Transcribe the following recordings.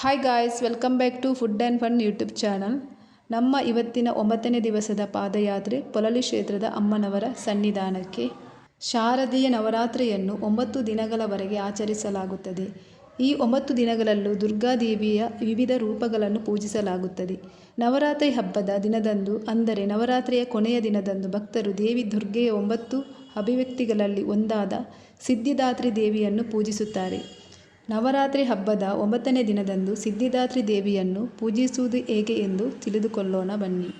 Hi guys welcome back to food and fun YouTube channel ನಮ್ಮ ಇವತ್ತಿನ ಒಂಬತ್ತನೇ ದಿವಸದ ಪಾದಯಾತ್ರೆ ಪೊಲಲಿ ಕ್ಷೇತ್ರದ ಅಮ್ಮನವರ ಸನ್ನಿಧಾನಕ್ಕೆ. ಶಾರದೀಯ ನವರಾತ್ರಿಯನ್ನು ಒಂಬತ್ತು ದಿನಗಳವರೆಗೆ ಆಚರಿಸಲಾಗುತ್ತದೆ. ಈ ಒಂಬತ್ತು ದಿನಗಳಲ್ಲೂ ದುರ್ಗಾದೇವಿಯ ವಿವಿಧ ರೂಪಗಳನ್ನು ಪೂಜಿಸಲಾಗುತ್ತದೆ. ನವರಾತ್ರಿ ಹಬ್ಬದ ದಿನದಂದು, ಅಂದರೆ ನವರಾತ್ರಿಯ ಕೊನೆಯ ದಿನದಂದು ಭಕ್ತರು ದೇವಿ ದುರ್ಗೆಯ ಒಂಬತ್ತು ಅಭಿವ್ಯಕ್ತಿಗಳಲ್ಲಿ ಒಂದಾದ ಸಿದ್ಧಿದಾತ್ರಿ ದೇವಿಯನ್ನು ಪೂಜಿಸುತ್ತಾರೆ. ನವರಾತ್ರಿ ಹಬ್ಬದ ಒಂಬತ್ತನೇ ದಿನದಂದು ಸಿದ್ಧಿದಾತ್ರಿ ದೇವಿಯನ್ನು ಪೂಜಿಸುವುದು ಹೇಗೆ ಎಂದು ತಿಳಿದುಕೊಳ್ಳೋಣ ಬನ್ನಿ.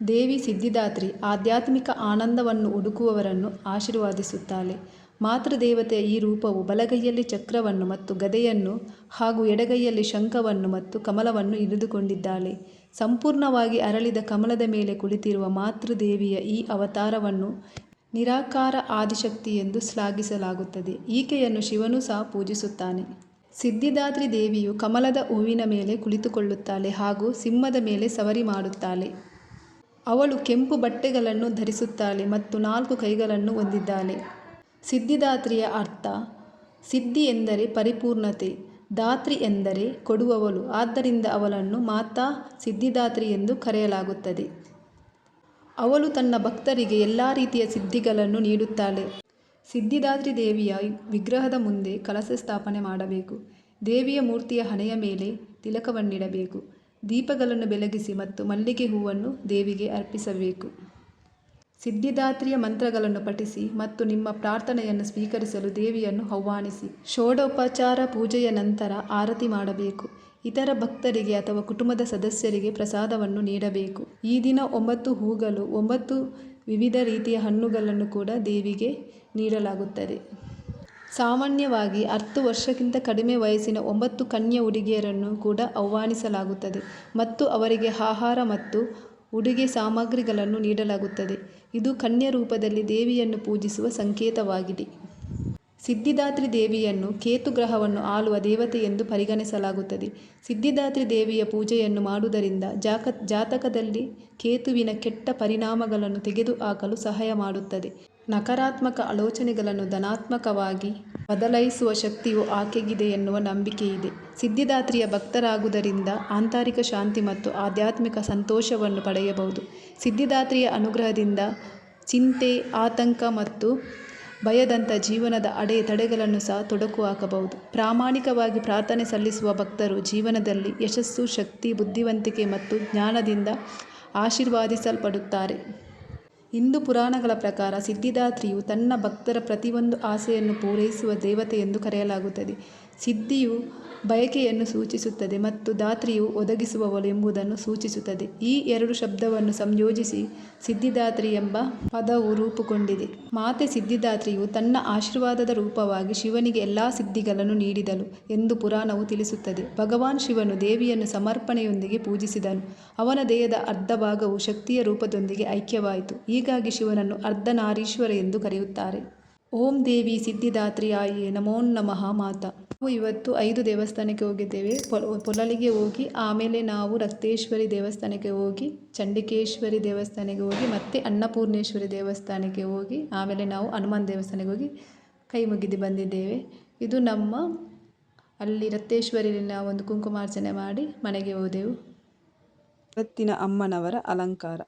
ದೇವಿ ಸಿದ್ಧಿದಾತ್ರಿ ಆಧ್ಯಾತ್ಮಿಕ ಆನಂದವನ್ನು ಹುಡುಕುವವರನ್ನು ಆಶೀರ್ವಾದಿಸುತ್ತಾಳೆ. ಮಾತೃದೇವತೆಯ ಈ ರೂಪವು ಬಲಗೈಯಲ್ಲಿ ಚಕ್ರವನ್ನು ಮತ್ತು ಗದೆಯನ್ನು ಹಾಗೂ ಎಡಗೈಯಲ್ಲಿ ಶಂಖವನ್ನು ಮತ್ತು ಕಮಲವನ್ನು ಹಿಡಿದುಕೊಂಡಿದ್ದಾಳೆ. ಸಂಪೂರ್ಣವಾಗಿ ಅರಳಿದ ಕಮಲದ ಮೇಲೆ ಕುಳಿತಿರುವ ಮಾತೃದೇವಿಯ ಈ ಅವತಾರವನ್ನು ನಿರಾಕಾರ ಆದಿಶಕ್ತಿ ಎಂದು ಶ್ಲಾಘಿಸಲಾಗುತ್ತದೆ. ಈಕೆಯನ್ನು ಶಿವನು ಸಹ ಪೂಜಿಸುತ್ತಾನೆ. ಸಿದ್ಧಿದಾತ್ರಿ ದೇವಿಯು ಕಮಲದ ಹೂವಿನ ಮೇಲೆ ಕುಳಿತುಕೊಳ್ಳುತ್ತಾಳೆ ಹಾಗೂ ಸಿಂಹದ ಮೇಲೆ ಸವರಿ ಮಾಡುತ್ತಾಳೆ. ಅವಳು ಕೆಂಪು ಬಟ್ಟೆಗಳನ್ನು ಧರಿಸುತ್ತಾಳೆ ಮತ್ತು ನಾಲ್ಕು ಕೈಗಳನ್ನು ಹೊಂದಿದ್ದಾಳೆ. ಸಿದ್ಧಿದಾತ್ರಿಯ ಅರ್ಥ, ಸಿದ್ಧಿ ಎಂದರೆ ಪರಿಪೂರ್ಣತೆ ದಾತ್ರಿ ಎಂದರೆ ಕೊಡುವವಳು. ಆದ್ದರಿಂದ ಅವಳನ್ನು ಮಾತಾ ಸಿದ್ಧಿದಾತ್ರಿ ಎಂದು ಕರೆಯಲಾಗುತ್ತದೆ. ಅವಳು ತನ್ನ ಭಕ್ತರಿಗೆ ಎಲ್ಲ ರೀತಿಯ ಸಿದ್ಧಿಗಳನ್ನು ನೀಡುತ್ತಾಳೆ. ಸಿದ್ಧಿದಾತ್ರಿ ದೇವಿಯ ವಿಗ್ರಹದ ಮುಂದೆ ಕಲಶ ಸ್ಥಾಪನೆ ಮಾಡಬೇಕು. ದೇವಿಯ ಮೂರ್ತಿಯ ಹಣೆಯ ಮೇಲೆ ತಿಲಕವನ್ನಿಡಬೇಕು. ದೀಪಗಳನ್ನು ಬೆಳಗಿಸಿ ಮತ್ತು ಮಲ್ಲಿಗೆ ಹೂವನ್ನು ದೇವಿಗೆ ಅರ್ಪಿಸಬೇಕು. ಸಿದ್ಧಿದಾತ್ರಿಯ ಮಂತ್ರಗಳನ್ನು ಪಠಿಸಿ ಮತ್ತು ನಿಮ್ಮ ಪ್ರಾರ್ಥನೆಯನ್ನು ಸ್ವೀಕರಿಸಲು ದೇವಿಯನ್ನು ಆಹ್ವಾನಿಸಿ. ಷೋಡೋಪಚಾರ ಪೂಜೆಯ ನಂತರ ಆರತಿ ಮಾಡಬೇಕು. ಇತರ ಭಕ್ತರಿಗೆ ಅಥವಾ ಕುಟುಂಬದ ಸದಸ್ಯರಿಗೆ ಪ್ರಸಾದವನ್ನು ನೀಡಬೇಕು. ಈ ದಿನ ಒಂಬತ್ತು ಹೂಗಳು, ಒಂಬತ್ತು ವಿವಿಧ ರೀತಿಯ ಹಣ್ಣುಗಳನ್ನು ಕೂಡ ದೇವಿಗೆ ನೀಡಲಾಗುತ್ತದೆ. ಸಾಮಾನ್ಯವಾಗಿ ಹತ್ತು ವರ್ಷಕ್ಕಿಂತ ಕಡಿಮೆ ವಯಸ್ಸಿನ ಒಂಬತ್ತು ಕನ್ಯಾ ಹುಡುಗಿಯರನ್ನು ಕೂಡ ಆಹ್ವಾನಿಸಲಾಗುತ್ತದೆ ಮತ್ತು ಅವರಿಗೆ ಆಹಾರ ಮತ್ತು ಉಡುಗೆ ಸಾಮಗ್ರಿಗಳನ್ನು ನೀಡಲಾಗುತ್ತದೆ. ಇದು ಕನ್ಯಾ ರೂಪದಲ್ಲಿ ದೇವಿಯನ್ನು ಪೂಜಿಸುವ ಸಂಕೇತವಾಗಿದೆ. ಸಿದ್ಧಿದಾತ್ರಿ ದೇವಿಯನ್ನು ಕೇತು ಗ್ರಹವನ್ನು ಆಳುವ ದೇವತೆ ಎಂದು ಪರಿಗಣಿಸಲಾಗುತ್ತದೆ. ಸಿದ್ಧಿದಾತ್ರಿ ದೇವಿಯ ಪೂಜೆಯನ್ನು ಮಾಡುವುದರಿಂದ ಜಾಕ, ಜಾತಕದಲ್ಲಿ ಕೇತುವಿನ ಕೆಟ್ಟ ಪರಿಣಾಮಗಳನ್ನು ತೆಗೆದುಹಾಕಲು ಸಹಾಯ ಮಾಡುತ್ತದೆ. ನಕಾರಾತ್ಮಕ ಆಲೋಚನೆಗಳನ್ನು ಧನಾತ್ಮಕವಾಗಿ ಬದಲಾಯಿಸುವ ಶಕ್ತಿಯು ಆಕೆಗಿದೆ ಎನ್ನುವ ನಂಬಿಕೆಯಿದೆ. ಸಿದ್ಧಿದಾತ್ರಿಯ ಭಕ್ತರಾಗುವುದರಿಂದ ಆಂತರಿಕ ಶಾಂತಿ ಮತ್ತು ಆಧ್ಯಾತ್ಮಿಕ ಸಂತೋಷವನ್ನು ಪಡೆಯಬಹುದು. ಸಿದ್ಧಿದಾತ್ರಿಯ ಅನುಗ್ರಹದಿಂದ ಚಿಂತೆ, ಆತಂಕ ಮತ್ತು ಭಯದಂಥ ಜೀವನದ ಅಡೆತಡೆಗಳನ್ನು ಸಹ ತೊಡಕು ಹಾಕಬಹುದು. ಪ್ರಾಮಾಣಿಕವಾಗಿ ಪ್ರಾರ್ಥನೆ ಸಲ್ಲಿಸುವ ಭಕ್ತರು ಜೀವನದಲ್ಲಿ ಯಶಸ್ಸು, ಶಕ್ತಿ, ಬುದ್ಧಿವಂತಿಕೆ ಮತ್ತು ಜ್ಞಾನದಿಂದ ಆಶೀರ್ವಾದಿಸಲ್ಪಡುತ್ತಾರೆ. ಹಿಂದೂ ಪುರಾಣಗಳ ಪ್ರಕಾರ ಸಿದ್ಧಿದಾತ್ರಿಯು ತನ್ನ ಭಕ್ತರ ಪ್ರತಿಯೊಂದು ಆಸೆಯನ್ನು ಪೂರೈಸುವ ದೇವತೆ ಎಂದು ಕರೆಯಲಾಗುತ್ತದೆ. ಸಿದ್ಧಿಯು ಬಯಕೆಯನ್ನು ಸೂಚಿಸುತ್ತದೆ ಮತ್ತು ದಾತ್ರಿಯು ಒದಗಿಸುವವಳು ಎಂಬುದನ್ನು ಸೂಚಿಸುತ್ತದೆ. ಈ ಎರಡು ಶಬ್ದವನ್ನು ಸಂಯೋಜಿಸಿ ಸಿದ್ಧಿದಾತ್ರಿ ಎಂಬ ಪದವು ರೂಪುಗೊಂಡಿದೆ. ಮಾತೆ ಸಿದ್ಧಿದಾತ್ರಿಯು ತನ್ನ ಆಶೀರ್ವಾದದ ರೂಪವಾಗಿ ಶಿವನಿಗೆ ಎಲ್ಲ ಸಿದ್ಧಿಗಳನ್ನು ನೀಡಿದಳು ಎಂದು ಪುರಾಣವು ತಿಳಿಸುತ್ತದೆ. ಭಗವಾನ್ ಶಿವನು ದೇವಿಯನ್ನು ಸಮರ್ಪಣೆಯೊಂದಿಗೆ ಪೂಜಿಸಿದನು. ಅವನ ದೇಹದ ಅರ್ಧ ಭಾಗವು ಶಕ್ತಿಯ ರೂಪದೊಂದಿಗೆ ಐಕ್ಯವಾಯಿತು. ಹೀಗಾಗಿ ಶಿವನನ್ನು ಅರ್ಧನಾರೀಶ್ವರ ಎಂದು ಕರೆಯುತ್ತಾರೆ. ಓಂ ದೇವಿ ಸಿದ್ಧಿದಾತ್ರಿ ಆಯೇ ನಮೋ ನಮಃ ಮಾತಾ. ನಾವು ಇವತ್ತು ಐದು ದೇವಸ್ಥಾನಕ್ಕೆ ಹೋಗಿದ್ದೇವೆ. ಪೊಲಲಿಗೆ ಹೋಗಿ, ಆಮೇಲೆ ನಾವು ರಕ್ತೇಶ್ವರಿ ದೇವಸ್ಥಾನಕ್ಕೆ ಹೋಗಿ, ಚಂಡಿಕೇಶ್ವರಿ ದೇವಸ್ಥಾನಕ್ಕೆ ಹೋಗಿ, ಮತ್ತೆ ಅನ್ನಪೂರ್ಣೇಶ್ವರಿ ದೇವಸ್ಥಾನಕ್ಕೆ ಹೋಗಿ, ಆಮೇಲೆ ನಾವು ಹನುಮಾನ್ ದೇವಸ್ಥಾನಕ್ಕೆ ಹೋಗಿ ಕೈ ಮುಗಿದು ಬಂದಿದ್ದೇವೆ. ಇದು ನಮ್ಮ ಅಲ್ಲಿ ರಕ್ತೇಶ್ವರಿನ ಒಂದು ಕುಂಕುಮಾರ್ಚನೆ ಮಾಡಿ ಮನೆಗೆ ಹೋದೆವು. ಇವತ್ತಿನ ಅಮ್ಮನವರ ಅಲಂಕಾರ.